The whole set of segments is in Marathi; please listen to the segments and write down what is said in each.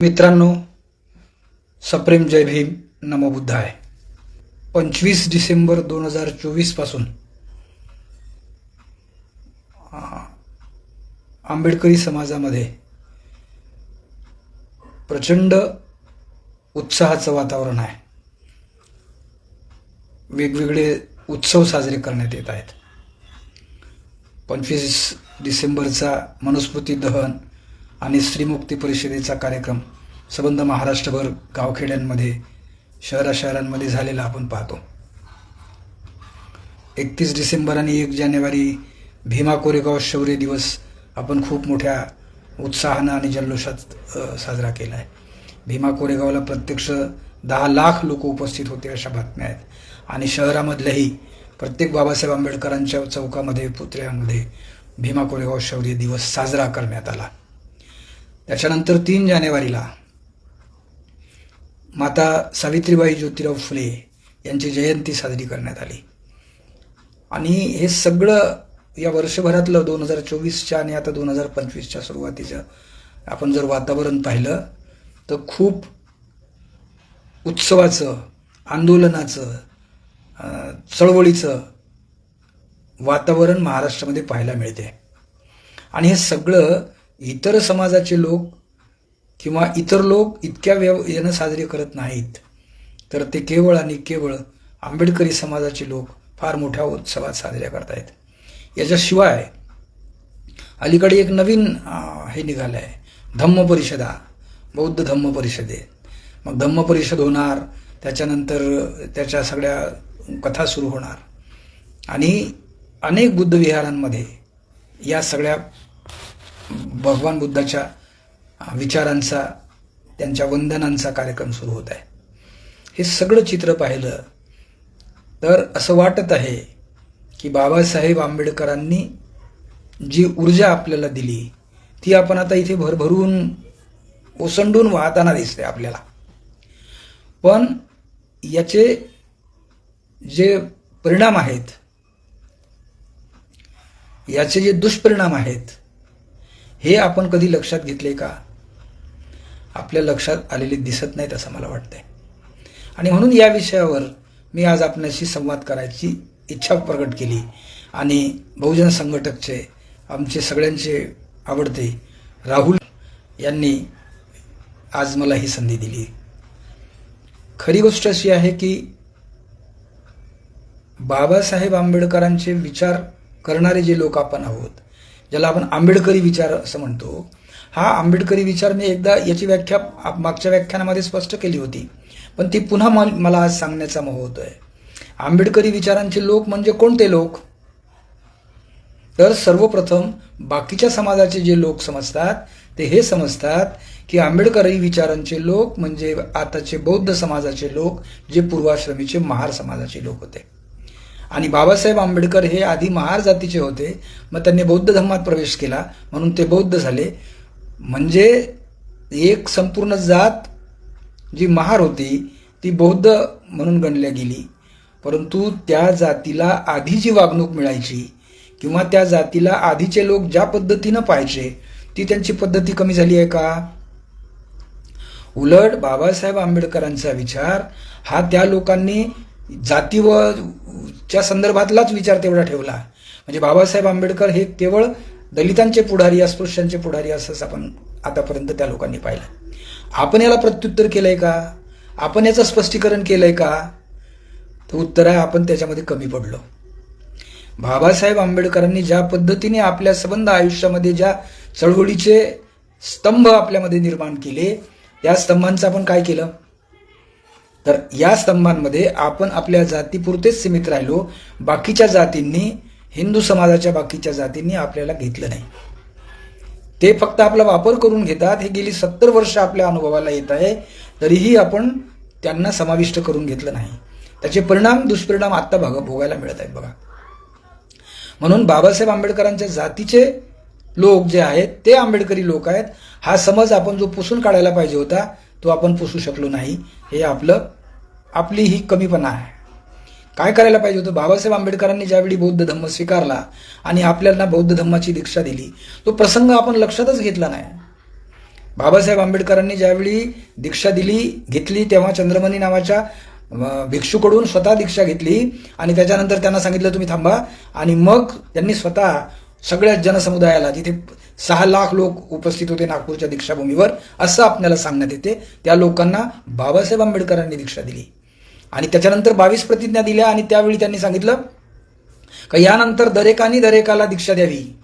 मित्रांनो सप्रेम जय भीम नमो बुद्धाय. पंचवीस डिसेंबर दोन हजार चोवीसपासून आंबेडकरी समाजामध्ये प्रचंड उत्साहाचं वातावरण आहे. वेगवेगळे उत्सव साजरे करण्यात येत आहेत. पंचवीस डिसेंबरचा मनुस्मृती दहन आणि स्त्रीमुक्ती परिषदेचा कार्यक्रम संबंध महाराष्ट्रभर गावखेड्यांमध्ये शहरा शहरांमध्ये झालेला आपण पाहतो. एकतीस डिसेंबर आणि एक जानेवारी भीमा कोरेगाव शौर्य दिवस आपण खूप मोठ्या उत्साहानं आणि जल्लोषात साजरा केला आहे भीमा कोरेगावला प्रत्यक्ष दहा लाख लोक उपस्थित होते अशा बातम्या आहेत. आणि शहरामधल्याही प्रत्येक बाबासाहेब आंबेडकरांच्या चौकामध्ये पुतळ्यांमध्ये भीमा कोरेगाव शौर्य दिवस साजरा करण्यात आला. त्याच्यानंतर तीन जानेवारीला माता सावित्रीबाई ज्योतिराव फुले यांची जयंती साजरी करण्यात आली. आणि हे सगळं या वर्षभरातलं दोन हजार चोवीसच्या आणि आता दोन हजार पंचवीसच्या सुरुवातीचं आपण जर वातावरण पाहिलं तर खूप उत्सवाचं आंदोलनाचं चळवळीचं वातावरण महाराष्ट्रामध्ये पाहायला मिळते. आणि हे सगळं इतर समाजाचे लोक किंवा इतर लोक इतक्या व्यव यानं साजरे करत नाहीत. तर ते केवळ आणि केवळ आंबेडकरी समाजाचे लोक फार मोठ्या उत्सवात साजऱ्या करतायत. याच्याशिवाय अलीकडे एक नवीन हे निघालं आहे धम्म परिषदा बौद्ध धम्म परिषदे. मग धम्म परिषद होणार त्याच्यानंतर त्याच्या सगळ्या कथा सुरू होणार. आणि अनेक बुद्ध विहारांमध्ये या सगळ्या भगवान बुद्धाच्या विचारांचा त्यांच्या वंदनांचा कार्यक्रम सुरू होत आहे. हे सगळं चित्र पाहिलं तर असं वाटत आहे की बाबासाहेब आंबेडकरांनी जी ऊर्जा आपल्याला दिली ती आपण आता इथे भरभरून ओसंडून वाहताना दिसते आपल्याला. पण याचे जे परिणाम आहेत याचे जे दुष्परिणाम आहेत हे आपण कधी लक्षात घेतले का? आपल्या लक्षात आलेले दिसत नाहीत असं मला वाटतंय. आणि म्हणून या विषयावर मी आज आपल्याशी संवाद करायची इच्छा प्रकट केली. आणि बहुजन संघटकचे आमचे सगळ्यांचे आवडते राहुल यांनी आज मला ही संधी दिली. खरी गोष्ट अशी आहे की बाबासाहेब आंबेडकरांचे विचार करणारे जे लोक आपण आहोत ज्याला आपण आंबेडकरी विचार असं म्हणतो हा आंबेडकरी विचार मी एकदा याची व्याख्या मागच्या व्याख्यानामध्ये स्पष्ट केली होती पण ती पुन्हा मला आज सांगण्याचा मोह होतोय. आंबेडकरी विचारांचे लोक म्हणजे कोणते लोक? तर सर्वप्रथम बाकीच्या समाजाचे जे लोक समजतात ते हे समजतात की आंबेडकरी विचारांचे लोक म्हणजे आताचे बौद्ध समाजाचे लोक जे पूर्वाश्रमीचे महार समाजाचे लोक होते. आणि बाबासाहेब आंबेडकर हे आधी महार जातीचे होते. मग त्यांनी बौद्ध धर्मात प्रवेश केला. म्हणून ते बौद्ध झाले. म्हणजे एक संपूर्ण जात जी महार होती ती बौद्ध म्हणून गणल्या गेली. परंतु त्या जातीला आधी जी वागणूक मिळायची किंवा त्या जातीला आधीचे लोक ज्या पद्धतीनं पाहायचे ती त्यांची पद्धती कमी झाली आहे का? उलट बाबासाहेब आंबेडकरांचा विचार हा त्या लोकांनी जाती व च्या संदर्भातलाच विचार तेवढा ठेवला. म्हणजे बाबासाहेब आंबेडकर हे केवळ दलितांचे पुढारी अस्पृश्यांचे पुढारी असंच आपण आतापर्यंत त्या लोकांनी पाहिलं. आपण याला प्रत्युत्तर केलंय का? आपण याचं स्पष्टीकरण केलंय का? तर उत्तर आहे आपण त्याच्यामध्ये कमी पडलो. बाबासाहेब आंबेडकरांनी ज्या पद्धतीने आपल्या संबंध आयुष्यामध्ये ज्या चळवळीचे स्तंभ आपल्यामध्ये निर्माण केले त्या स्तंभांचं आपण काय केलं? तर या स्तंभांमध्ये आपण आपल्या जातीपुरतेच सीमित राहिलो. बाकीच्या जातींनी हिंदू समाजाच्या बाकीच्या जातींनी आपल्याला घेतलं नाही. ते फक्त आपला वापर करून घेतात. हे गेली सत्तर वर्ष आपल्या अनुभवाला येत आहे. तरीही आपण त्यांना समाविष्ट करून घेतलं नाही. त्याचे परिणाम दुष्परिणाम आत्ता बघा भोगायला मिळत आहेत बघा. म्हणून बाबासाहेब आंबेडकरांच्या जातीचे लोक जे आहेत ते आंबेडकरी लोक आहेत. हा समज आपण जो पुसून काढायला पाहिजे होता तो आपण पुसू शकलो नाही. हे आपलं आपली ही कमीपणा आहे. काय करायला पाहिजे होतं? बाबासाहेब आंबेडकरांनी ज्यावेळी बौद्ध धम्म स्वीकारला आणि आपल्याला बौद्ध धम्माची दीक्षा दिली तो प्रसंग आपण लक्षातच घेतला नाही. बाबासाहेब आंबेडकरांनी ज्यावेळी दीक्षा दिली घेतली तेव्हा चंद्रमणी नावाच्या भिक्षूकडून स्वतः दीक्षा घेतली आणि त्याच्यानंतर त्यांना सांगितलं तुम्ही थांबा. आणि मग त्यांनी स्वतः सगळ्या जनसमुदायाला जिथे सहा लाख लोक उपस्थित होते नागपूरच्या दीक्षाभूमीवर असं आपल्याला सांगण्यात येते. त्या लोकांना बाबासाहेब आंबेडकरांनी दीक्षा दिली. आणि त्याच्यानंतर बावीस प्रतिज्ञा दिल्या आणि त्यावेळी त्यांनी सांगितलं का यानंतर दरेकानी दरेकाला दीक्षा द्यावी.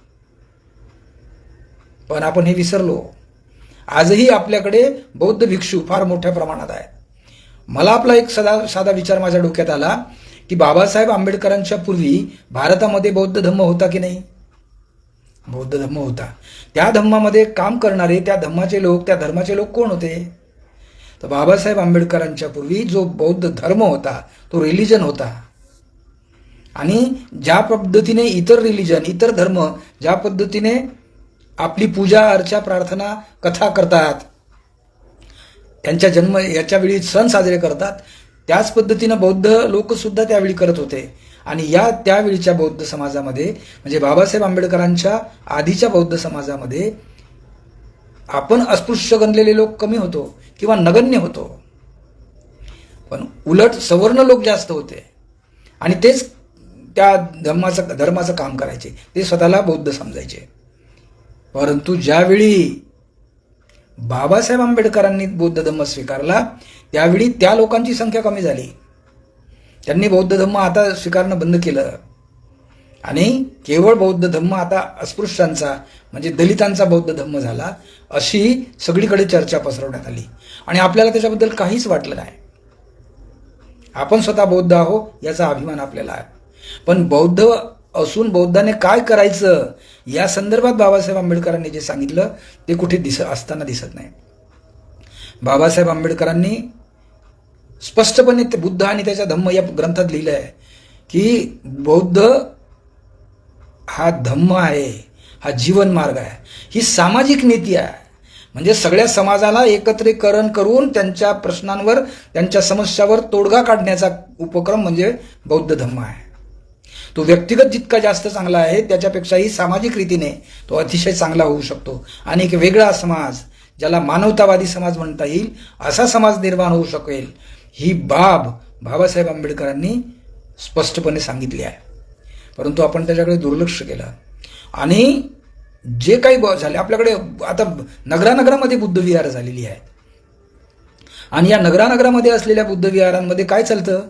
पण आपण हे विसरलो. आजही आपल्याकडे बौद्ध भिक्षू फार मोठ्या प्रमाणात आहेत. मला आपला एक सदा साधा विचार माझ्या डोक्यात आला की बाबासाहेब आंबेडकरांच्या पूर्वी भारतामध्ये बौद्ध धम्म होता की नाही? बौद्ध धम्म होता. त्या धम्मामध्ये काम करणारे त्या धम्माचे लोक त्या धर्माचे लोक कोण होते? तर बाबासाहेब आंबेडकरांच्या पूर्वी जो बौद्ध धर्म होता तो रिलिजन होता. आणि ज्या पद्धतीने इतर रिलिजन इतर धर्म ज्या पद्धतीने आपली पूजा अर्चा प्रार्थना कथा करतात त्यांच्या जन्म याच्यावेळी सण साजरे करतात त्याच पद्धतीनं बौद्ध लोकसुद्धा त्यावेळी करत होते. आणि या त्यावेळीच्या बौद्ध समाजामध्ये म्हणजे बाबासाहेब आंबेडकरांच्या आधीच्या बौद्ध समाजामध्ये आपण अस्पृश्य गणलेले लोक कमी होतो किंवा नगण्य होतो. पण उलट सवर्ण लोक जास्त होते. आणि तेच त्या धर्माचं धर्माचं काम करायचे. ते स्वतःला बौद्ध समजायचे. परंतु ज्यावेळी बाबासाहेब आंबेडकरांनी बौद्ध धर्म स्वीकारला त्यावेळी त्या लोकांची संख्या कमी झाली. त्यांनी बौद्ध धम्म आता स्वीकारणं बंद केलं. आणि केवळ बौद्ध धम्म आता अस्पृश्यांचा म्हणजे दलितांचा बौद्ध धम्म झाला अशी सगळीकडे चर्चा पसरवण्यात आली. आणि आपल्याला त्याच्याबद्दल काहीच वाटलं नाही. आपण स्वतः बौद्ध आहो याचा अभिमान आपल्याला आहे. पण बौद्ध असून बौद्धाने काय करायचं या संदर्भात बाबासाहेब आंबेडकरांनी जे सांगितलं ते कुठे दिस असताना दिसत नाही. बाबासाहेब आंबेडकरांनी स्पष्टपणे ते बुद्ध आणि त्याच्या धम्म या ग्रंथात लिहिलं आहे की बौद्ध हा धम्म आहे हा जीवन मार्ग आहे. ही सामाजिक नीती आहे. म्हणजे सगळ्या समाजाला एकत्रीकरण करून त्यांच्या प्रश्नांवर त्यांच्या समस्यावर तोडगा काढण्याचा उपक्रम म्हणजे बौद्ध धम्म आहे. तो व्यक्तिगत जितका जास्त चांगला आहे त्याच्यापेक्षाही सामाजिक रीतीने तो अतिशय चांगला होऊ शकतो. आणि एक वेगळा समाज ज्याला मानवतावादी समाज म्हणता येईल असा समाज निर्माण होऊ शकेल. ही बाब बाबासाहेब आंबेडकरांनी स्पष्टपणे सांगितली आहे. परंतु आपण त्याच्याकडे दुर्लक्ष केलं. आणि जे काही झाले आपल्याकडे आता नगरानगरामध्ये बुद्धविहार झालेली आहेत आणि या नगरानगरामध्ये असलेल्या बुद्धविहारांमध्ये काय चालतं?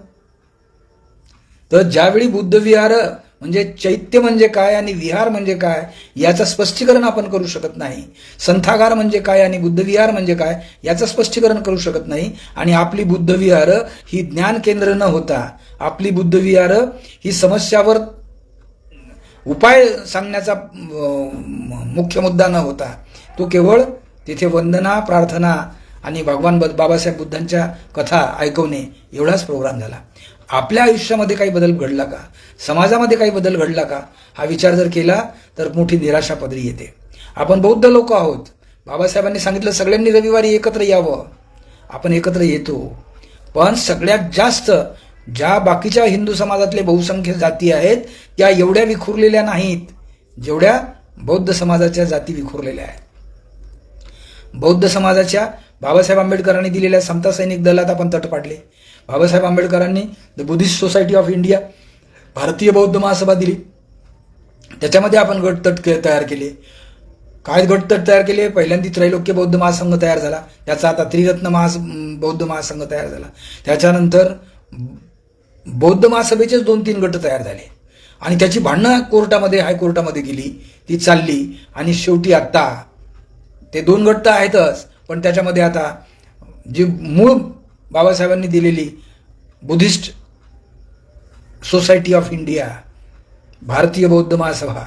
तर ज्यावेळी बुद्धविहार म्हणजे चैत्य म्हणजे काय आणि विहार म्हणजे काय याचं स्पष्टीकरण आपण करू शकत नाही. संथागार म्हणजे काय आणि बुद्धविहार म्हणजे काय याचं स्पष्टीकरण करू शकत नाही. आणि आपली बुद्धविहार ही ज्ञान केंद्र न होता आपली बुद्धविहार ही समस्यावर उपाय सांगण्याचा मुख्य मुद्दा न होता. तो केवळ तिथे वंदना प्रार्थना आणि भगवान ब- बाबासाहेब बुद्धांच्या कथा ऐकवणे एवढाच प्रोग्राम झाला. आपल्या आयुष्यामध्ये काही बदल घडला का? समाजामध्ये काही बदल घडला का? हा विचार जर केला तर मोठी निराशा पदरी येते. आपण बौद्ध लोक आहोत. बाबासाहेबांनी सांगितलं सगळ्यांनी रविवारी एकत्र यावं. आपण एकत्र येतो. पण सगळ्यात जास्त ज्या बाकीच्या हिंदू समाजातले बहुसंख्य जाती आहेत त्या एवढ्या विखुरलेल्या नाहीत जेवढ्या बौद्ध समाजाच्या जाती विखुरलेल्या आहेत. बौद्ध समाजाच्या बाबासाहेब आंबेडकरांनी दिलेल्या समता सैनिक दलात आपण तट पाडले. बाबासाहेब आंबेडकरांनी the Buddhist society of India भारतीय बौद्ध महासभा दिली. त्याच्यामध्ये आपण गटतट के- तयार केले. काय गटतट तयार केले? पहिल्यांदा त्रैलोक्य बौद्ध महासंघ तयार झाला. त्याचा आता त्रिरत्न महास बौद्ध महासंघ तयार झाला. त्याच्यानंतर बौद्ध महासभेचेच दोन तीन गट तयार झाले. आणि त्याची भांडणं कोर्टामध्ये हायकोर्टामध्ये गेली. ती चालली. आणि शेवटी आत्ता ते दोन गट तर आहेतच. पण त्याच्यामध्ये आता जी मूळ बाबासाहेबांनी दिलेली बुद्धिस्ट सोसायटी ऑफ इंडिया भारतीय बौद्ध महासभा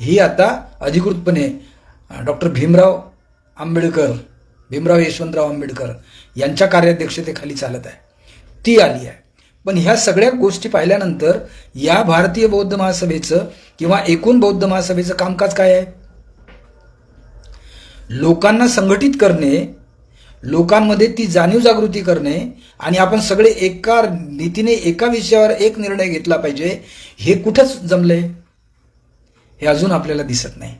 ही आता अधिकृतपणे डॉक्टर भीमराव आंबेडकर भीमराव यशवंतराव आंबेडकर यांच्या कार्याध्यक्षतेखाली चालत आहे. ती आली आहे. पण ह्या सगळ्या गोष्टी पाहिल्यानंतर या भारतीय बौद्ध महासभेचं किंवा एकूण बौद्ध महासभेचं कामकाज काय आहे? लोकांना संघटित करणे लोकांमध्ये ती जाणीव जागृती करणे आणि आपण सगळे एका नीतीने एका विषयावर एक निर्णय घेतला पाहिजे हे कुठंच जमले? हे अजून आपल्याला दिसत नाही.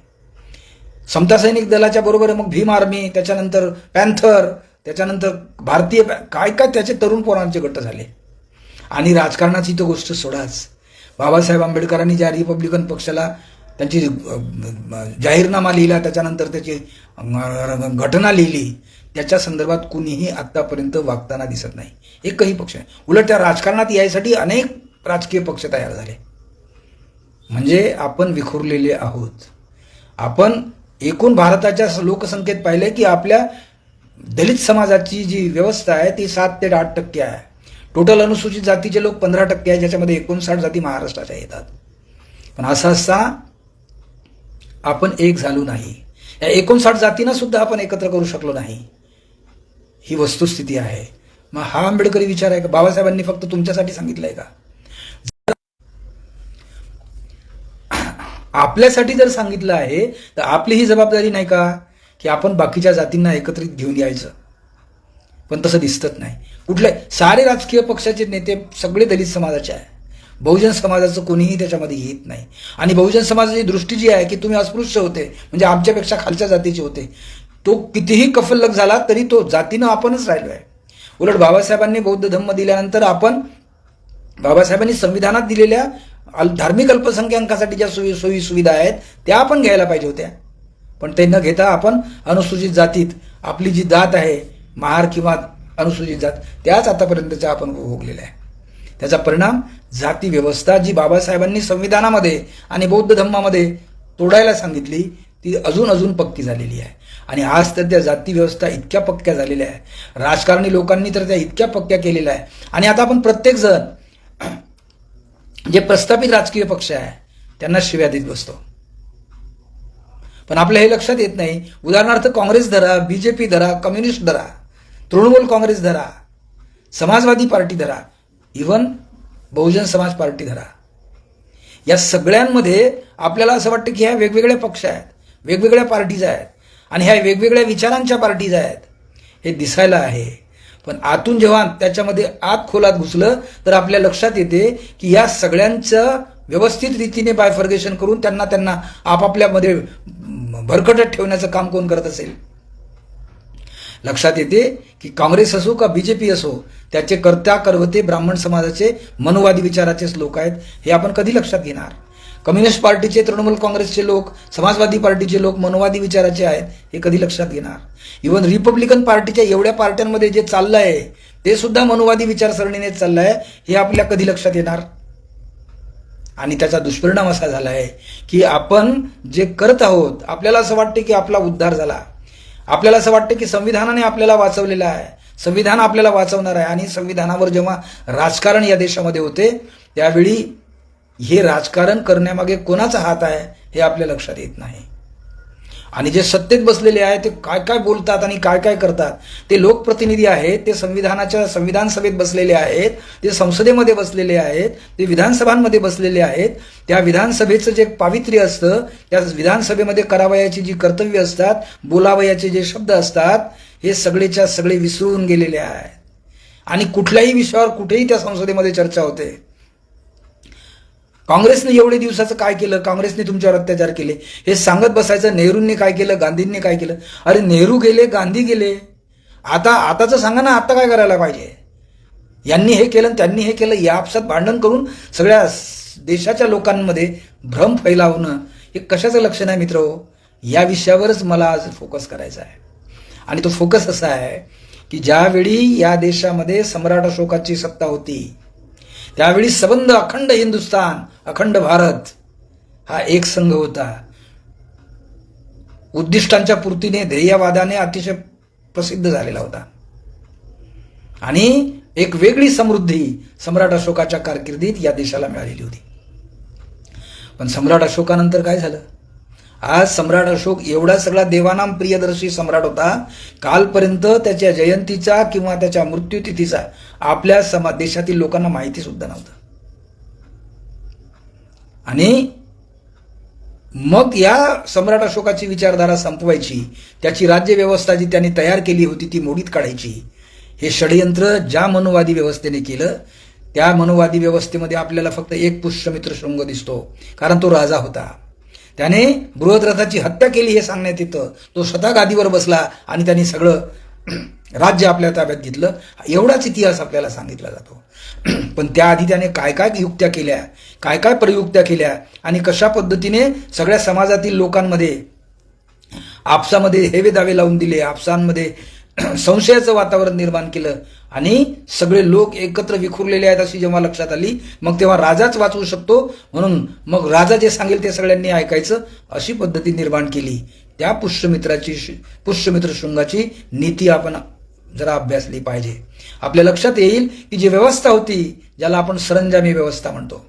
समता सैनिक दलाच्या बरोबर मग भीम आर्मी त्याच्यानंतर पॅन्थर त्याच्यानंतर भारतीय काय काय त्याचे तरुण पोरांचे गट झाले. आणि राजकारणाची तर गोष्ट सोडाच. बाबासाहेब आंबेडकरांनी ज्या रिपब्लिकन पक्षाला त्यांची जाहीरनामा लिहिला त्याच्यानंतर त्याची घटना लिहिली त्याच्या संदर्भात कुणीही आत्तापर्यंत वागताना दिसत नाही. एकही पक्ष नाही. उलट त्या राजकारणात यायसाठी अनेक राजकीय पक्ष तयार झाले. म्हणजे आपण विखुरलेले आहोत. आपण एकूण भारताच्या लोकसंख्येत पाहिले की आपल्या दलित समाजाची जी व्यवस्था आहे ती सात ते आठ टक्के आहे. टोटल अनुसूचित जातीचे लोक पंधरा टक्के आहे ज्याच्यामध्ये एकोणसाठ जाती महाराष्ट्राच्या येतात. पण असं असता आपण एक झालो नाही. या एकोणसाठ जातींना सुद्धा आपण एकत्र करू शकलो नाही. ही वस्तुस्थिती आहे. मग हा आंबेडकरी विचार आहे का? बाबासाहेबांनी फक्त तुमच्यासाठी सांगितलंय का? आपल्यासाठी जर सांगितलं आहे तर आपली ही जबाबदारी नाही का? की आपण बाकीच्या जातींना एकत्रित घेऊन यायचं. पण तसं दिसतच नाही. कुठले? सारे राजकीय पक्षाचे नेते सगळे दलित समाजाचे आहे. बहुजन समाजाचं कोणीही त्याच्यामध्ये येत नाही. आणि बहुजन समाजाची दृष्टी जी आहे की तुम्ही अस्पृश्य होते म्हणजे आमच्यापेक्षा खालच्या जातीचे होते. तो कितीही कफल्लक झाला तरी तो जातीनं आपणच राहिलो आहे. उलट बाबासाहेबांनी बौद्ध धम्म दिल्यानंतर आपण बाबासाहेबांनी संविधानात दिलेल्या धार्मिक अल्पसंख्याकांसाठी ज्या सोयी सोयी सुविधा आहेत त्या आपण घ्यायला पाहिजे होत्या. पण ते न घेता आपण अनुसूचित जातीत आपली जी जात आहे महार किंवा अनुसूचित जात त्याच आतापर्यंतच्या आपण भोगलेल्या आहे. त्याचा परिणाम जाती व्यवस्था जी बाबासाहेबांनी संविधानामध्ये आणि बौद्ध धम्मामध्ये तोडायला सांगितली ती अजून अजून पक्की झालेली आहे. आणि आज तर त्या जाती व्यवस्था इतक्या पक्क्या झालेल्या आहे. राजकारणी लोकांनी तर त्या इतक्या पक्क्या केलेल्या आहे. आणि आता आपण प्रत्येकजण जे प्रस्थापित राजकीय पक्ष आहे त्यांना शिव्या देत बसतो. पण आपल्या हे लक्षात येत नाही. उदाहरणार्थ काँग्रेस धरा बीजेपी धरा कम्युनिस्ट धरा तृणमूल काँग्रेस धरा समाजवादी पार्टी धरा इवन बहुजन समाज पार्टी धरा. या सगळ्यांमध्ये आपल्याला असं वाटतं की ह्या वेगवेगळ्या पक्ष आहेत वेगवेगळ्या पार्टीज आहेत. आणि ह्या वेगवेगळ्या विचारांच्या पार्टीज आहेत. हे दिसायला आहे. पण आतून जेव्हा त्याच्यामध्ये आत खोलात घुसलं तर आपल्या लक्षात येते की या सगळ्यांचं व्यवस्थित रीतीने बायफर्गेशन करून त्यांना त्यांना आपापल्यामध्ये भरकटत ठेवण्याचं काम कोण करत असेल? लक्षात येते की काँग्रेस असो का बीजेपी असो त्याचे कर्त्या करवते ब्राह्मण समाजाचे मनुवादी विचाराचेच लोक आहेत हे आपण कधी लक्षात घेणार? कम्युनिस्ट पार्टीचे तृणमूल काँग्रेसचे लोक समाजवादी पार्टीचे लोक मनोवादी विचाराचे आहेत हे कधी लक्षात घेणार? इवन रिपब्लिकन पार्टीच्या एवढ्या पार्ट्यांमध्ये जे चाललं आहे ते सुद्धा मनोवादी विचारसरणीने चाललं आहे हे आपल्या कधी लक्षात येणार? आणि त्याचा दुष्परिणाम असा झाला आहे की आपण जे करत आहोत आपल्याला असं वाटते की आपला उद्धार झाला. आपल्याला असं वाटतं की संविधानाने आपल्याला वाचवलेलं आहे. संविधान आपल्याला वाचवणार आहे. आणि संविधानावर जेव्हा राजकारण या देशामध्ये होते त्यावेळी हे राजकारण करण्यामागे कोणाचा हात आहे हे आपल्या लक्षात येत नाही. आणि जे सत्तेत बसलेले आहे ते काय काय बोलतात आणि काय काय करतात ते लोकप्रतिनिधी आहेत ते संविधानाच्या संविधान सभेत बसलेले आहेत ते संसदेमध्ये बसलेले आहेत ते विधानसभांमध्ये बसलेले आहेत त्या विधानसभेचं जे पावित्र्य असतं त्या विधानसभेमध्ये करावयाची जी कर्तव्य असतात बोलावयाचे जे शब्द असतात हे सगळेच्या सगळे विसरून गेलेले आहेत. आणि कुठल्याही विषयावर कुठेही त्या संसदेमध्ये चर्चा होते. काँग्रेसने एवढे दिवसाचं काय केलं? काँग्रेसने तुमच्यावर अत्याचार केले. हे सांगत बसायचं नेहरूंनी काय केलं? गांधींनी काय केलं? अरे नेहरू गेले गांधी गेले. आता आताचं सांगा ना आता काय करायला पाहिजे? यांनी हे केलं त्यांनी हे केलं या आपसात भांडण करून सगळ्या देशाच्या लोकांमध्ये भ्रम फैलावणं हे कशाचं लक्षण आहे मित्र हो? या विषयावरच मला आज फोकस करायचा आहे. आणि तो फोकस असा आहे की ज्यावेळी या देशामध्ये सम्राट अशोकाची सत्ता होती त्यावेळी सबंध अखंड हिंदुस्थान अखंड भारत हा एक संघ होता. उद्दिष्टांच्या पूर्तीने ध्येयवादाने अतिशय प्रसिद्ध झालेला होता. आणि एक वेगळी समृद्धी सम्राट अशोकाच्या कारकिर्दीत या देशाला मिळालेली होती. पण सम्राट अशोकानंतर काय झालं? आज सम्राट अशोक एवढा सगळा देवानाम प्रियदर्शी सम्राट होता. कालपर्यंत त्याच्या जयंतीचा किंवा त्याच्या मृत्यूतिथीचा आपल्या समा देशातील लोकांना माहिती सुद्धा नव्हतं. आणि मग या सम्राट अशोकाची विचारधारा संपवायची त्याची राज्यव्यवस्था जी त्यांनी तयार केली होती ती मोडीत काढायची हे षडयंत्र ज्या मनुवादी व्यवस्थेने केलं त्या मनुवादी व्यवस्थेमध्ये आपल्याला फक्त एक पुष्यमित्र शृंग दिसतो कारण तो राजा होता. त्याने बृहद्रथाची हत्या केली हे सांगण्यात येतं. तो स्वतः गादीवर बसला आणि त्याने सगळं राज्य आपल्या ताब्यात घेतलं. एवढाच इतिहास आपल्याला सांगितला जातो. पण त्याआधी त्याने काय काय युक्त्या केल्या काय काय प्रयुक्त्या केल्या आणि कशा पद्धतीने सगळ्या समाजातील लोकांमध्ये आपसामध्ये हेवे दावे लावून दिले आपसांमध्ये संशयाचं वातावरण निर्माण केलं आणि सगळे लोक एकत्र विखुरलेले आहेत अशी जेव्हा लक्षात आली मग तेव्हा राजाच वाचवू शकतो. म्हणून मग राजा जे सांगेल ते सगळ्यांनी ऐकायचं. अशी पद्धती निर्माण केली. त्या पुष्यमित्राची पुष्यमित्र शृंगाची नीती आपण जरा अभ्यासली पाहिजे. आपल्या लक्षात येईल की जी व्यवस्था होती ज्याला आपण सरंजामी व्यवस्था म्हणतो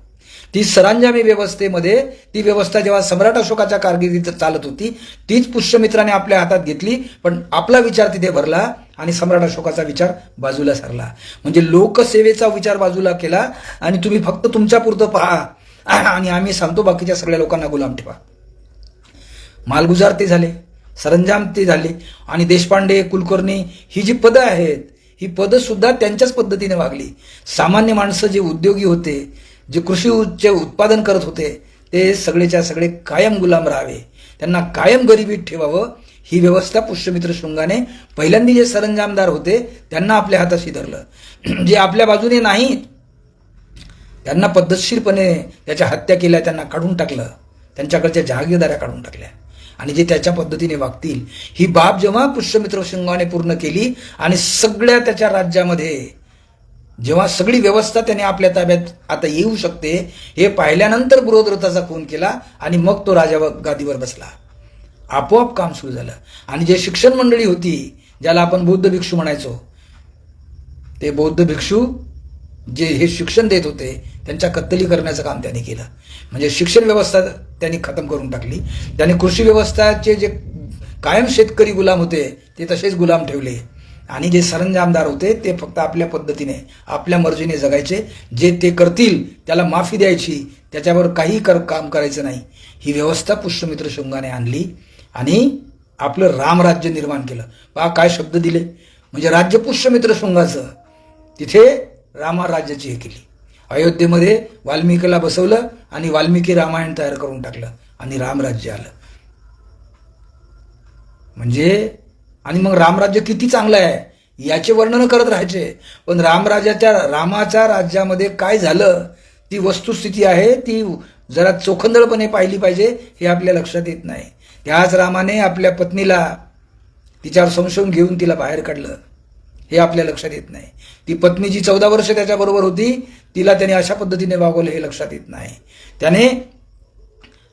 ती सरंजामी व्यवस्थेमध्ये ती व्यवस्था जेव्हा सम्राट अशोकाच्या कारकिर्दीत चालत होती तीच पुष्यमित्राने आपल्या हातात घेतली. पण आपला विचार तिथे भरला आणि सम्राट अशोकाचा विचार बाजूला सरला. म्हणजे लोकसेवेचा विचार बाजूला केला आणि तुम्ही फक्त तुमच्या पुरतं पहा. आणि आम्ही सांगतो बाकीच्या सगळ्या लोकांना गुलाम ठेवा. मालगुजार ते झाले सरंजाम ते झाले आणि देशपांडे कुलकर्णी ही जी पदं आहेत ही पदं सुद्धा त्यांच्याच पद्धतीने वागली. सामान्य माणसं जे उद्योगी होते जे कृषीचे उत्पादन करत होते ते सगळेच्या सगळे कायम गुलाम राहावे. त्यांना कायम गरिबीत ठेवावं. ही व्यवस्था पुष्यमित्र शृंगाने पहिल्यांदा जे सरंजामदार होते त्यांना आपल्या हाताशी धरलं जे आपल्या बाजूने नाहीत त्यांना पद्धतशीरपणे त्याच्या हत्या केल्या त्यांना काढून टाकलं. त्यांच्याकडच्या जहागीरदाऱ्या काढून टाकल्या. आणि जे त्याच्या पद्धतीने वागतील ही बाब जेव्हा पुष्यमित्र शृंगाने पूर्ण केली आणि सगळ्या त्याच्या राज्यामध्ये जेव्हा सगळी व्यवस्था त्याने आपल्या ताब्यात आता येऊ शकते हे पाहिल्यानंतर बृहद्रथाचा खून केला आणि मग तो राजा गादीवर बसला. आपोआप काम सुरू झालं. आणि जे शिक्षण मंडळी होती ज्याला आपण बौद्ध भिक्षू म्हणायचो ते बौद्ध भिक्षू जे हे शिक्षण देत होते त्यांच्या कत्तली करण्याचं काम त्यांनी केलं. म्हणजे शिक्षण व्यवस्था त्यांनी खतम करून टाकली. त्यांनी कृषी व्यवस्थाचे जे कायम शेतकरी गुलाम होते ते तसेच गुलाम ठेवले. आणि जे सरंजामदार होते ते फक्त आपल्या पद्धतीने आपल्या मर्जीने जगायचे. जे ते करतील त्याला माफी द्यायची त्याच्यावर काही कर काम करायचं नाही. ही व्यवस्था पुष्यमित्र शृंगाने आणली. आणि आपलं रामराज्य निर्माण केलं. पहा काय शब्द दिले? म्हणजे राज्य पुष्यमित्र शृंगाचं तिथे रामाराज्याची हे केली. अयोध्येमध्ये वाल्मिकीला बसवलं आणि वाल्मिकी रामायण तयार करून टाकलं आणि रामराज्य आलं. म्हणजे आणि मग रामराज्य किती चांगलं आहे? याचे वर्णन करत राहायचे. पण रामराज्याच्या रामाच्या राज्यामध्ये काय झालं? ती वस्तुस्थिती आहे ती जरा चोखंदळपणे पाहिली पाहिजे हे आपल्या लक्षात येत नाही. त्याच रामाने आपल्या पत्नीला तिच्यावर संशोधन घेऊन तिला बाहेर काढलं. हे आपल्या लक्षात येत नाही. ती पत्नी जी चौदा वर्ष त्याच्याबरोबर होती तिला त्याने अशा पद्धतीने वागवलं हे लक्षात येत नाही. त्याने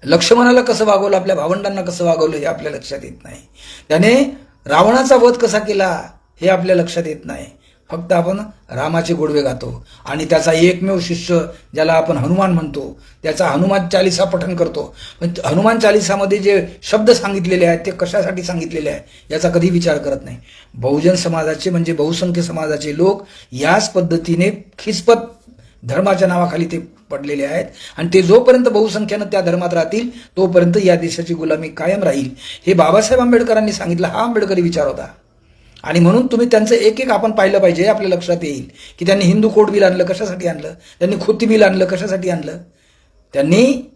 लक्ष्मणाला कसं वागवलं आपल्या भावंडांना कसं वागवलं हे आपल्या लक्षात येत नाही. त्याने रावणाचा वध कसा केला हे आपल्या लक्षात येत नाही. फक्त आपण रामाचे गोडवे गातो. आणि त्याचा एकमेव शिष्य ज्याला आपण हनुमान म्हणतो त्याचा हनुमान चालिसा पठण करतो. पण हनुमान चालिसामध्ये जे शब्द सांगितलेले आहेत ते कशासाठी सांगितलेले आहे याचा कधी विचार करत नाही. बहुजन समाजाचे म्हणजे बहुसंख्य समाजाचे लोक याच पद्धतीने खिसपत धर्माच्या नावाखाली ते पडलेले आहेत. आणि ते जोपर्यंत बहुसंख्यानं त्या धर्मात राहतील तोपर्यंत या देशाची गुलामी कायम राहील. हे बाबासाहेब आंबेडकरांनी सांगितलं हा आंबेडकरी विचार होता. आणि म्हणून तुम्ही त्यांचं एक एक आपण पाहिलं पाहिजे आपल्या लक्षात येईल. की त्यांनी हिंदू कोड बिल आणलं कशासाठी आणलं? त्यांनी खोती बिल आणलं कशासाठी आणलं? त्यांनी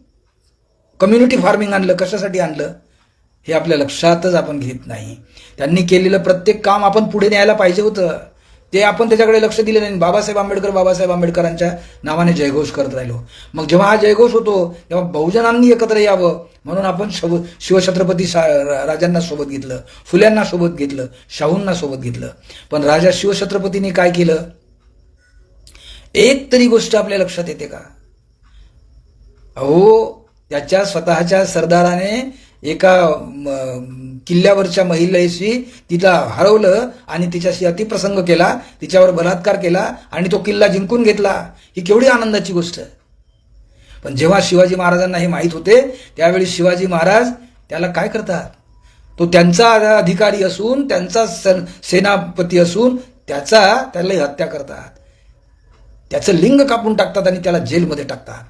कम्युनिटी फार्मिंग आणलं कशासाठी आणलं? हे आपल्या लक्षातच आपण घेत नाही. त्यांनी केलेलं प्रत्येक काम आपण पुढे न्यायला पाहिजे होतं. ते आपण त्याच्याकडे लक्ष दिले नाही बाबासाहेब आंबेडकर बाबासाहेब आंबेडकरांच्या नावाने जयघोष करत राहिलो. मग जेव्हा हा जयघोष होतो तेव्हा बहुजनांनी एकत्र यावं म्हणून आपण शव शिवछत्रपती शा राजांना सोबत घेतलं फुल्यांना सोबत घेतलं शाहूंना सोबत घेतलं. पण राजा शिवछत्रपतींनी काय केलं? एक तरी गोष्ट आपल्या लक्षात येते का? अहो त्याच्या स्वतःच्या सरदाराने एका किल्ल्यावरच्या महिलेशी तिला हरवलं आणि तिच्याशी अतिप्रसंग केला तिच्यावर बलात्कार केला आणि तो किल्ला जिंकून घेतला ही केवढी आनंदाची गोष्ट पण जेव्हा शिवाजी महाराजांना हे माहीत होते त्यावेळी शिवाजी महाराज त्याला काय करतात? तो त्यांचा अधिकारी असून त्यांचा सन सेनापती असून त्याचा त्याला हत्या करतात. त्याचं लिंग कापून टाकतात आणि त्याला जेलमध्ये टाकतात.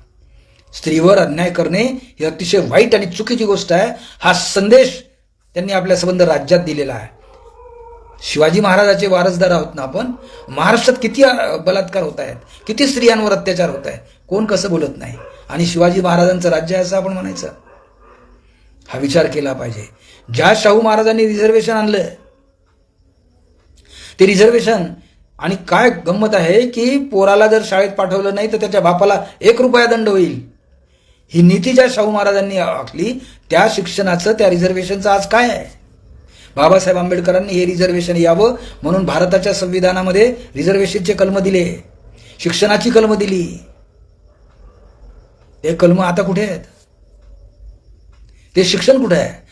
स्त्रीवर अन्याय करणे ही अतिशय वाईट आणि चुकीची गोष्ट आहे. हा संदेश त्यांनी आपल्या संबंध राज्यात दिलेला आहे. शिवाजी महाराजाचे वारसदार आहोत ना आपण? महाराष्ट्रात किती बलात्कार होत आहेत? किती स्त्रियांवर अत्याचार होत आहे कोण कसं बोलत नाही? आणि शिवाजी महाराजांचं राज्य आहे असं आपण म्हणायचं? हा विचार केला पाहिजे. ज्या शाहू महाराजांनी रिझर्वेशन आणलं ते रिझर्वेशन आणि काय गंमत आहे की पोराला जर शाळेत पाठवलं नाही तर त्याच्या बापाला एक रुपया दंड होईल. ही नीती ज्या शाहू महाराजांनी आखली त्या शिक्षणाचं त्या रिझर्वेशनचं आज काय आहे? बाबासाहेब आंबेडकरांनी हे रिझर्वेशन यावं म्हणून भारताच्या संविधानामध्ये रिझर्वेशनचे कलम दिले. शिक्षणाची कलम दिली. ते कलम आता कुठे आहेत? ते शिक्षण कुठे आहे?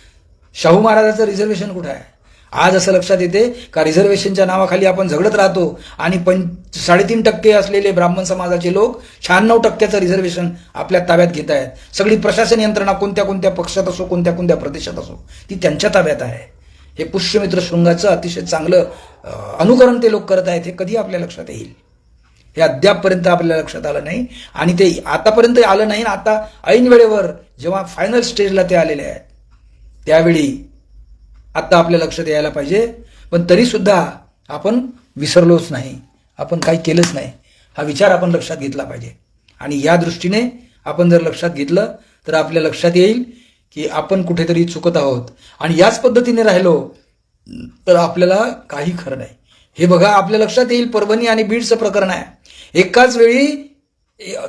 शाहू महाराजाचं रिझर्वेशन कुठे आहे? आज असं लक्षात येते का रिझर्वेशनच्या नावाखाली आपण झगडत राहतो आणि पं साडेतीन टक्के असलेले ब्राह्मण समाजाचे लोक शहाण्णव टक्क्याचं रिझर्वेशन आपल्या ताब्यात घेत आहेत. सगळी प्रशासन यंत्रणा कोणत्या कोणत्या पक्षात असो कोणत्या कोणत्या प्रदेशात असो ती त्यांच्या ताब्यात आहे. हे पुष्यमित्र शृंगाचं अतिशय चांगलं अनुकरण ते लोक करत आहेत हे कधी आपल्या लक्षात येईल? हे अद्यापपर्यंत आपल्या लक्षात आलं नाही आणि ते आतापर्यंत आलं नाही आता ऐन वेळेवर जेव्हा फायनल स्टेजला ते आलेले आहेत त्यावेळी आत्ता आपल्या लक्षात यायला पाहिजे. पण तरीसुद्धा आपण विसरलोच नाही. आपण काही केलंच नाही. हा विचार आपण लक्षात घेतला पाहिजे. आणि या दृष्टीने आपण जर लक्षात घेतलं तर आपल्या लक्षात येईल की आपण कुठेतरी चुकत आहोत. आणि याच पद्धतीने राहिलो तर आपल्याला काही खरं नाही. हे बघा आपल्या लक्षात येईल परभणी आणि बीडचं प्रकरण आहे. एकाच वेळी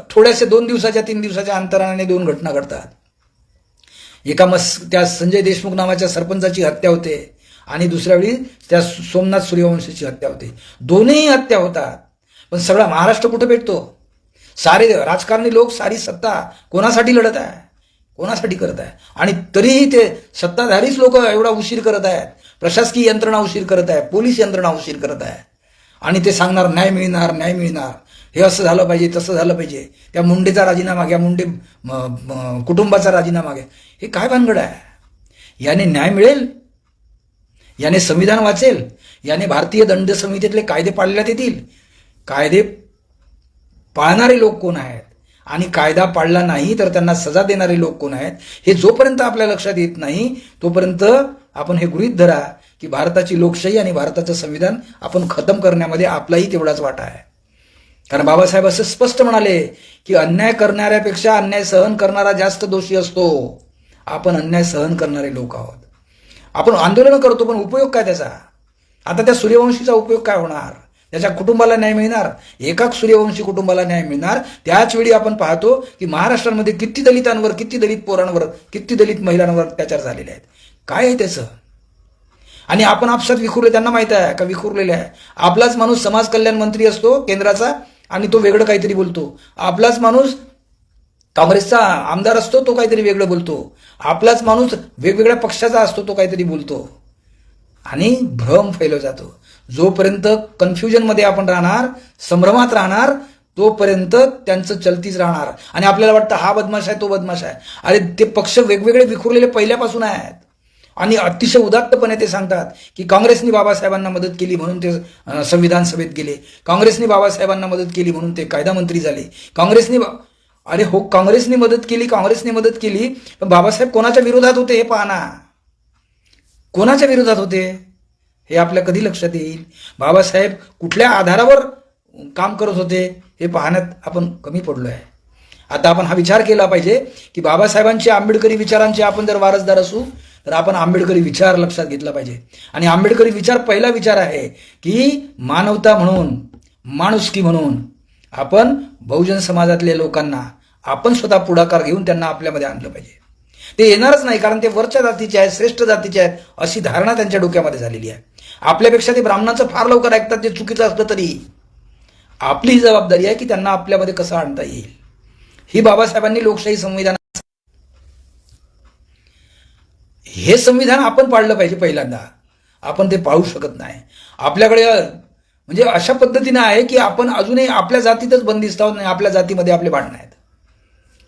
थोड्याशा दोन दिवसाच्या तीन दिवसाच्या अंतराने दोन घटना घडतात. एका मस त्या संजय देशमुख नावाच्या सरपंचाची हत्या होते. आणि दुसऱ्या वेळी त्या सोमनाथ सूर्यवंशीची हत्या होते. दोन्ही हत्या होतात. पण सगळा महाराष्ट्र कुठं भेटतो? सारे राजकारणी लोक सारी सत्ता कोणासाठी लढत आहे? कोणासाठी करत आहे? आणि तरीही ते सत्ताधारीच लोक एवढा उशीर करत आहेत. प्रशासकीय यंत्रणा उशीर करत आहे पोलीस यंत्रणा उशीर करत आहे आणि ते सांगणार न्याय मिळणार न्याय मिळणार. हे असं झालं पाहिजे तसं झालं पाहिजे. त्या मुंडेचा राजीनामा घ्या मुंडे म- कुटुंबाचा राजीनामा घ्या. हे काय भानगड आहे? याने न्याय मिळेल? याने संविधान वाचेल? याने भारतीय दंड संहितेतले कायदे पाळण्यात येतील? कायदे पाळणारे लोक कोण आहेत? आणि कायदा पाळला नाही तर त्यांना सजा देणारे लोक कोण आहेत? हे जोपर्यंत आपल्या लक्षात येत नाही तोपर्यंत आपण हे गृहीत धरा की भारताची लोकशाही आणि भारताचं संविधान आपण खतम करण्यामध्ये आपलाही तेवढाच वाटा आहे. कारण बाबासाहेब असं स्पष्ट म्हणाले की अन्याय करणाऱ्यापेक्षा अन्याय सहन करणारा जास्त दोषी असतो. आपण अन्याय सहन करणारे लोक आहोत. आपण आंदोलन करतो पण उपयोग काय त्याचा? आता त्या सूर्यवंशीचा उपयोग काय होणार? त्याच्या कुटुंबाला न्याय मिळणार? एका सूर्यवंशी कुटुंबाला न्याय मिळणार? त्याच वेळी आपण पाहतो की महाराष्ट्रामध्ये किती दलितांवर किती दलित पोरांवर किती दलित महिलांवर अत्याचार झालेले आहेत. काय आहे त्याचं? आणि आपण आपसात विखुरले त्यांना माहीत आहे का? विखुरलेले आहे. आपलाच माणूस समाज कल्याण मंत्री असतो केंद्राचा. आणि तो वेगळं काहीतरी बोलतो. आपलाच माणूस काँग्रेसचा आमदार असतो तो काहीतरी वेगळं बोलतो. आपलाच माणूस वेगवेगळ्या पक्षाचा असतो तो काहीतरी बोलतो. आणि भ्रम फैलो जातो. जोपर्यंत कन्फ्युजनमध्ये आपण राहणार संभ्रमात राहणार तोपर्यंत त्यांचं चलतीच राहणार. आणि आपल्याला वाटतं हा बदमाश आहे तो बदमाश आहे. अरे ते पक्ष वेगवेगळे विखुरलेले पहिल्यापासून आहेत. आणि अतिशय उदात्तपणे ते सांगतात की काँग्रेसनी बाबासाहेबांना मदत केली म्हणून ते संविधान सभेत गेले. काँग्रेसनी बाबासाहेबांना मदत केली म्हणून ते कायदा मंत्री झाले. काँग्रेसनी अरे हो काँग्रेसने मदत केली काँग्रेसने मदत केली पण बाबासाहेब कोणाच्या विरोधात होते हे पाहना कोणाच्या विरोधात होते? हे आपल्या कधी लक्षात येईल? बाबासाहेब कुठल्या आधारावर काम करत होते हे पाहण्यात आपण कमी पडलो आहे आता आपण हा विचार केला पाहिजे की बाबासाहेबांचे आंबेडकरी विचारांचे आपण जर वारसदार असू तर आपण आंबेडकरी विचार लक्षात घेतला पाहिजे. आणि आंबेडकरी विचार पहिला विचार आहे की मानवता म्हणून माणुसकी म्हणून आपण बहुजन समाजातल्या लोकांना आपण स्वतः पुढाकार घेऊन त्यांना आपल्यामध्ये आणलं पाहिजे. ते येणारच नाही कारण ते वरच्या जातीचे आहेत श्रेष्ठ जातीचे आहेत अशी धारणा त्यांच्या डोक्यामध्ये झालेली आहे. आपल्यापेक्षा ते ब्राह्मणाचं फार लवकर ऐकतात ते चुकीचं असलं तरी. आपली ही जबाबदारी आहे की त्यांना आपल्यामध्ये कसं आणता येईल. ही बाबासाहेबांनी लोकशाही संविधान हे संविधान आपण पाळलं पाहिजे पहिल्यांदा. आपण ते पाळू शकत नाही. आपल्याकडे म्हणजे अशा पद्धतीने आहे की आपण अजूनही आपल्या जातीतच बंदिस्त आहोत आणि आपल्या जातीमध्ये आपले भांडणं आहेत.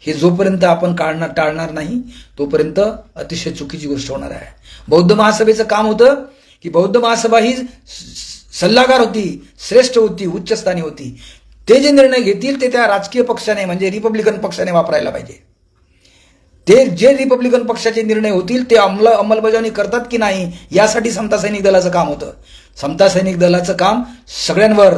हे जोपर्यंत आपण काढणार टाळणार नाही तोपर्यंत अतिशय चुकीची गोष्ट होणार आहे. बौद्ध महासभेचं काम होतं की बौद्ध महासभा ही स- सल्लागार होती श्रेष्ठ होती उच्चस्थानी होती. ते जे निर्णय घेतील ते त्या राजकीय पक्षाने म्हणजे रिपब्लिकन पक्षाने वापरायला पाहिजे. ते जे रिपब्लिकन पक्षाचे निर्णय होतील ते अंमल अंमलबजावणी करतात की नाही यासाठी समता सैनिक दलाचं काम होतं. समता सैनिक दलाचं काम सगळ्यांवर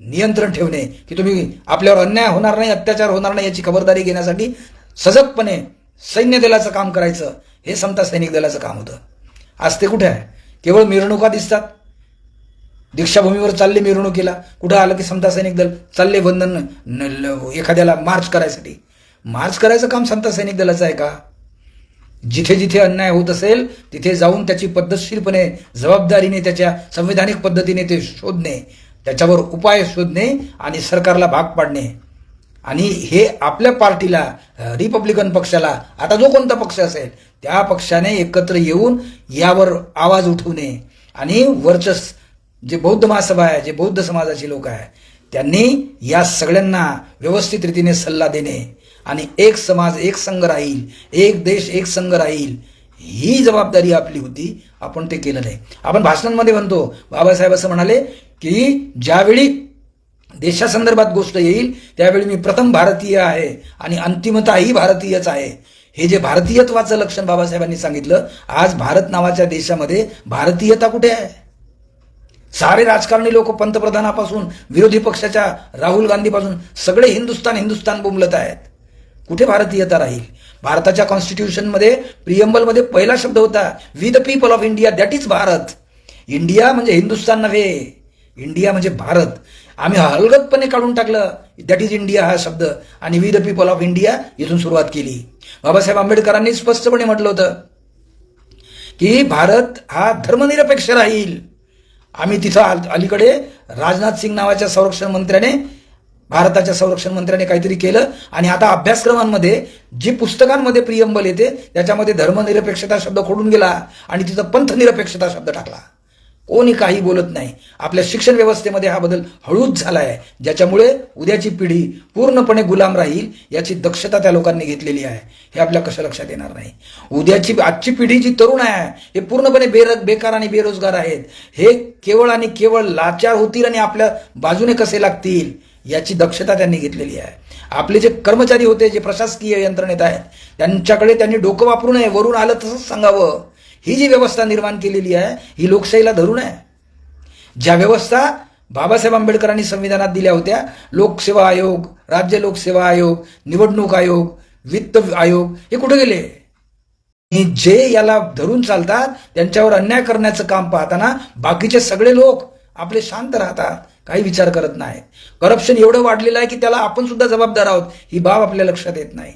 नियंत्रण ठेवणे की तुम्ही आपल्यावर अन्याय होणार नाही अत्याचार होणार नाही याची खबरदारी घेण्यासाठी सजगपणे सैन्य दलाचं काम करायचं हे समता सैनिक दलाचं काम होतं. आज ते कुठे आहे? केवळ मिरवणुका दिसतात. दीक्षाभूमीवर चालले मिरवणुकीला. कुठं आलं की समता सैनिक दल चालले बंधन न- ल- एखाद्याला मार्च करायसाठी? मार्च करायचं काम संत सैनिक दलाचं आहे का? जिथे जिथे अन्याय होत असेल तिथे जाऊन त्याची पद्धतशीरपणे जबाबदारीने त्याच्या संविधानिक पद्धतीने ते शोधणे त्याच्यावर उपाय शोधणे आणि सरकारला भाग पाडणे. आणि हे आपल्या पार्टीला रिपब्लिकन पक्षाला आता जो कोणता पक्ष असेल त्या पक्षाने एकत्र येऊन यावर आवाज उठवणे. आणि वर्चस जे बौद्ध महासभा आहे जे बौद्ध समाजाचे लोक आहे त्यांनी या सगळ्यांना व्यवस्थित रीतीने सल्ला देणे. आणि एक समाज एक संघ राहील एक देश एक संघ राहील ही जबाबदारी आपली होती. आपण ते केलं नाही आपण भाषणांमध्ये म्हणतो बाबासाहेब असं म्हणाले की ज्यावेळी देशासंदर्भात गोष्ट येईल त्यावेळी मी प्रथम भारतीय आहे आणि अंतिमताही भारतीयच आहे. हे जे भारतीयत्वाचं लक्षण बाबासाहेबांनी सांगितलं आज भारत नावाच्या देशामध्ये भारतीयता कुठे आहे? सारे राजकारणी लोक पंतप्रधानापासून विरोधी पक्षाच्या राहुल गांधीपासून सगळे हिंदुस्तान हिंदुस्तान बोंबलत आहेत. कुठे भारतीयता राहील? भारताच्या कॉन्स्टिट्यूशनमध्ये प्रियंबलमध्ये पहिला शब्द होता we the people of India that is Bharat. India म्हणजे हिंदुस्तान नव्हे. इंडिया म्हणजे भारत. आम्ही हलगतपणे काढून टाकलं. दॅट इज इंडिया हा शब्द. आणि we the people of India इथून सुरुवात केली. बाबासाहेब आंबेडकरांनी स्पष्टपणे म्हटलं होतं की भारत हा धर्मनिरपेक्ष राहील. आम्ही तिथं अलीकडे राजनाथ सिंग नावाच्या संरक्षण मंत्र्याने भारताच्या संरक्षण मंत्र्याने काहीतरी केलं. आणि आता अभ्यासक्रमांमध्ये जी पुस्तकांमध्ये प्रियंबल येते त्याच्यामध्ये धर्मनिरपेक्षता शब्द खोडून गेला आणि तिथं पंथनिरपेक्षता शब्द टाकला. कोणी काही बोलत नाही. आपल्या शिक्षण व्यवस्थेमध्ये हा बदल हळूच झाला आहे ज्याच्यामुळे उद्याची पिढी पूर्णपणे गुलाम राहील याची दक्षता त्या लोकांनी घेतलेली आहे. हे आपल्या कसं लक्षात येणार नाही. उद्याची आजची पिढी जी तरुण आहे हे पूर्णपणे बेर बेकार आणि बेरोजगार आहेत. हे केवळ आणि केवळ लाचार होतील आणि आपल्या बाजूने कसे लागतील? याची दक्षता त्यांनी घेतलेली आहे. आपले जे कर्मचारी होते जे प्रशासकीय यंत्रणेत आहेत त्यांच्याकडे त्यांनी डोकं वापरू नये वरून आलं तसंच सांगावं. ही जी व्यवस्था निर्माण केलेली आहे ही लोकशाहीला धरून आहे. ज्या व्यवस्था बाबासाहेब आंबेडकरांनी संविधानात दिल्या होत्या लोकसेवा आयोग राज्य लोकसेवा आयोग निवडणूक आयोग वित्त आयोग हे कुठे गेले? जे याला धरून चालतात त्यांच्यावर अन्याय करण्याचं काम पाहताना बाकीचे सगळे लोक आपले शांत राहतात. काही विचार करत नाही करप्शन एवढं वाढलेलं आहे की त्याला आपण सुद्धा जबाबदार आहोत. ही बाब आपल्या लक्षात येत नाही.